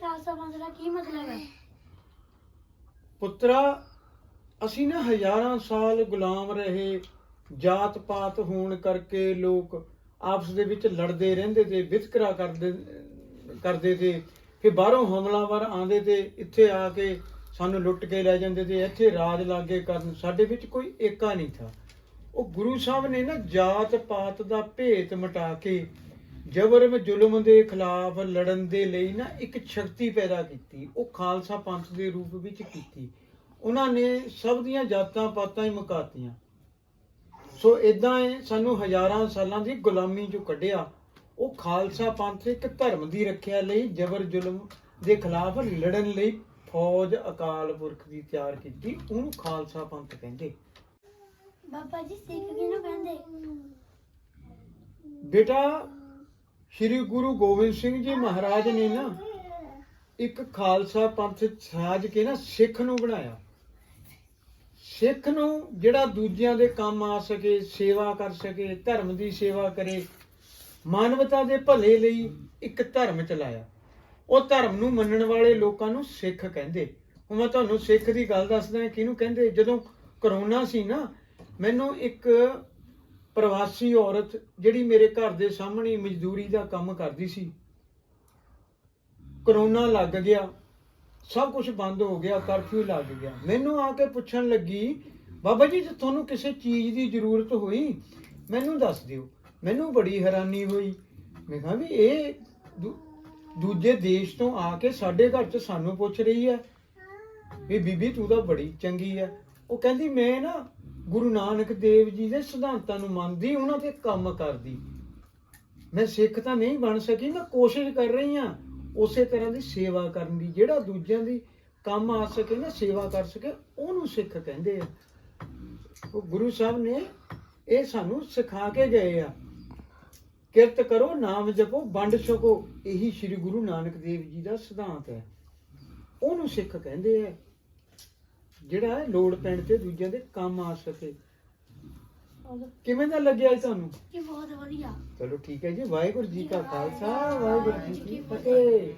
ਖਾਲਸਾ ਪੰਥ ਦਾ ਕੀ ਮਤਲਬ ਹੈ? ਪੁੱਤਰਾ, ਅਸੀਂ ਨਾ ਹਜ਼ਾਰਾਂ ਸਾਲ ਗੁਲਾਮ ਰਹੇ, ਜਾਤ ਪਾਤ ਹੋਣ ਕਰਕੇ ਲੋਕ ਆਪਸ ਦੇ ਵਿੱਚ ਲੜਦੇ ਰਹਿੰਦੇ ਤੇ ਵਿਤਕਰਾ ਕਰਦੇ ਕਰਦੇ ਤੇ, ਫਿਰ ਬਾਹਰੋਂ ਹਮਲਾਵਰ ਆਂਦੇ ਤੇ ਇੱਥੇ ਆ ਕੇ ਸਾਨੂੰ ਲੁੱਟ ਕੇ ਲੈ ਜਾਂਦੇ ਤੇ ਇੱਥੇ ਰਾਜ ਲਾਗੇ ਕਰਨ, ਸਾਡੇ ਵਿੱਚ ਕੋਈ ਏਕਾ ਨਹੀਂ ਥਾ। ਉਹ ਗੁਰੂ ਸਾਹਿਬ ਨੇ ਨਾ ਜਾਤ ਪਾਤ ਦਾ ਭੇਤ ਮਿਟਾ ਕੇ ਜ਼ਬਰ ਜ਼ੁਲਮ ਦੇ ਖਿਲਾਫ ਲੜਨ ਦੇ ਲਈ ਨਾ ਇੱਕ ਸ਼ਕਤੀ ਪੈਦਾ ਕੀਤੀ ਉਹ ਖਾਲਸਾ ਪੰਥ ਦੇ ਰੂਪ ਵਿੱਚ ਕੀਤੀ। ਉਹਨਾਂ ਨੇ ਸਭ ਦੀਆਂ ਜਾਤਾਂ ਪਾਤਾਂ ਹੀ ਮੁਕਾਤੀਆਂ। ਸੋ ਇਦਾਂ ਹੈ ਸਾਨੂੰ ਹਜ਼ਾਰਾਂ ਸਾਲਾਂ ਦੀ ਗੁਲਾਮੀ ਚੋਂ ਕੱਢਿਆ। ਉਹ ਖਾਲਸਾ ਪੰਥ ਇੱਕ ਧਰਮ ਦੀ ਰੱਖਿਆ ਲਈ ਜ਼ਬਰ ਜ਼ੁਲਮ ਦੇ ਖਿਲਾਫ ਲੜਨ ਲਈ ਫੌਜ ਅਕਾਲ ਪੁਰਖ ਦੀ ਤਿਆਰ ਕੀਤੀ ਉਹਨੂੰ ਖਾਲਸਾ ਪੰਥ ਕਹਿੰਦੇ। ਬਾਬਾ ਜੀ ਸਿੱਖ ਕਿਹਨੂੰ ਕਹਿੰਦੇ? ਬੇਟਾ ਸ੍ਰੀ ਗੁਰੂ ਗੋਬਿੰਦ ਸਿੰਘ ਜੀ ਮਹਾਰਾਜ ਨੇ ਨਾ ਇੱਕ ਖਾਲਸਾ ਪੰਥ ਸਾਜ ਕੇ ਨਾ ਸਿੱਖ ਨੂੰ ਬਣਾਇਆ। ਸਿੱਖ ਨੂੰ ਜਿਹੜਾ ਦੂਜਿਆਂ ਦੇ ਕੰਮ ਆ ਸਕੇ, ਸੇਵਾ ਕਰ ਸਕੇ, ਧਰਮ ਦੀ ਸੇਵਾ ਕਰੇ, ਮਾਨਵਤਾ ਦੇ ਭਲੇ ਲਈ ਇੱਕ ਧਰਮ ਚਲਾਇਆ। ਉਹ ਧਰਮ ਨੂੰ ਮੰਨਣ ਵਾਲੇ ਲੋਕਾਂ ਨੂੰ ਸਿੱਖ ਕਹਿੰਦੇ। ਹੁਣ ਮੈਂ ਤੁਹਾਨੂੰ ਸਿੱਖ ਦੀ ਗੱਲ ਦੱਸਦਾ, ਕਿਹਨੂੰ ਕਹਿੰਦੇ? ਜਦੋਂ ਕਰੋਨਾ ਸੀ ਨਾ, ਮੈਨੂੰ ਇੱਕ ਪ੍ਰਵਾਸੀ ਔਰਤ ਜਿਹੜੀ ਮੇਰੇ ਘਰ ਦੇ ਸਾਹਮਣੇ ਮਜ਼ਦੂਰੀ ਦਾ ਕੰਮ ਕਰਦੀ ਸੀ। ਕਰੋਨਾ ਲੱਗ ਗਿਆ, ਸਭ ਕੁਝ ਬੰਦ ਹੋ ਗਿਆ, ਕਰਫਿਊ ਲੱਗ ਗਿਆ। ਮੈਨੂੰ ਆ ਕੇ ਪੁੱਛਣ ਲੱਗੀ, ਬਾਬਾ ਜੀ ਜੇ ਤੁਹਾਨੂੰ ਕਿਸੇ ਚੀਜ਼ ਦੀ ਜ਼ਰੂਰਤ ਹੋਈ? ਮੈਨੂੰ ਦੱਸ ਦਿਓ। ਮੈਨੂੰ ਬੜੀ ਹੈਰਾਨੀ ਹੋਈ। ਮੈਂ ਕਿਹਾ ਵੀ ਇਹ ਦੂਜੇ ਦੇਸ਼ ਤੋਂ ਆ ਕੇ ਸਾਡੇ ਘਰ 'ਚ ਸਾਨੂੰ ਪੁੱਛ ਰਹੀ ਹੈ ਵੀ ਬੀਬੀ ਤੂੰ ਤਾਂ ਬੜੀ ਚੰਗੀ ਹੈ। ਉਹ ਕਹਿੰਦੀ, ਮੈਂ ਨਾ ਗੁਰੂ ਨਾਨਕ ਦੇਵ ਜੀ ਦੇ ਸਿਧਾਂਤਾਂ ਨੂੰ ਮੰਨਦੀ, ਉਹਨਾਂ ਤੇ ਕੰਮ ਕਰਦੀ। ਮੈਂ ਸਿੱਖ ਤਾਂ ਨਹੀਂ ਬਣ ਸਕੀ, ਮੈਂ ਕੋਸ਼ਿਸ਼ ਕਰ ਰਹੀ ਹਾਂ ਉਸੇ ਤਰ੍ਹਾਂ ਦੀ ਸੇਵਾ ਕਰਨ ਦੀ, ਜਿਹੜਾ ਦੂਜਿਆਂ ਦੀ ਕੰਮ ਆ ਸਕੇ ਨਾ ਸੇਵਾ ਕਰ ਸਕੇ, ਉਹਨੂੰ ਸਿੱਖ ਕਹਿੰਦੇ ਆ। ਉਹ ਗੁਰੂ ਸਾਹਿਬ ਨੇ ਇਹ ਸਾਨੂੰ ਸਿਖਾ ਕੇ ਗਏ ਆ, ਕਿਰਤ ਕਰੋ, ਨਾਮ ਜਪੋ, ਵੰਡ ਛਕੋ, ਇਹੀ ਸ੍ਰੀ ਗੁਰੂ ਨਾਨਕ ਦੇਵ ਜੀ ਦਾ ਸਿਧਾਂਤ ਹੈ। ਉਹਨੂੰ ਸਿੱਖ ਕਹਿੰਦੇ ਆ। ਜਿਹੜਾ ਲੋੜ ਪੈਣ ਤੇ ਦੂਜਿਆਂ ਦੇ ਕੰਮ ਆ ਸਕੇ। ਕਿਵੇਂ ਦਾ ਲੱਗਿਆ ਜੀ ਤੁਹਾਨੂੰ? ਜੀ ਬਹੁਤ ਵਧੀਆ। ਚਲੋ ਠੀਕ ਹੈ ਜੀ। ਵਾਹਿਗੁਰੂ ਜੀ ਕਾ ਖਾਲਸਾ ਵਾਹਿਗੁਰੂ ਜੀ ਕੀ ਫਤਿਹ।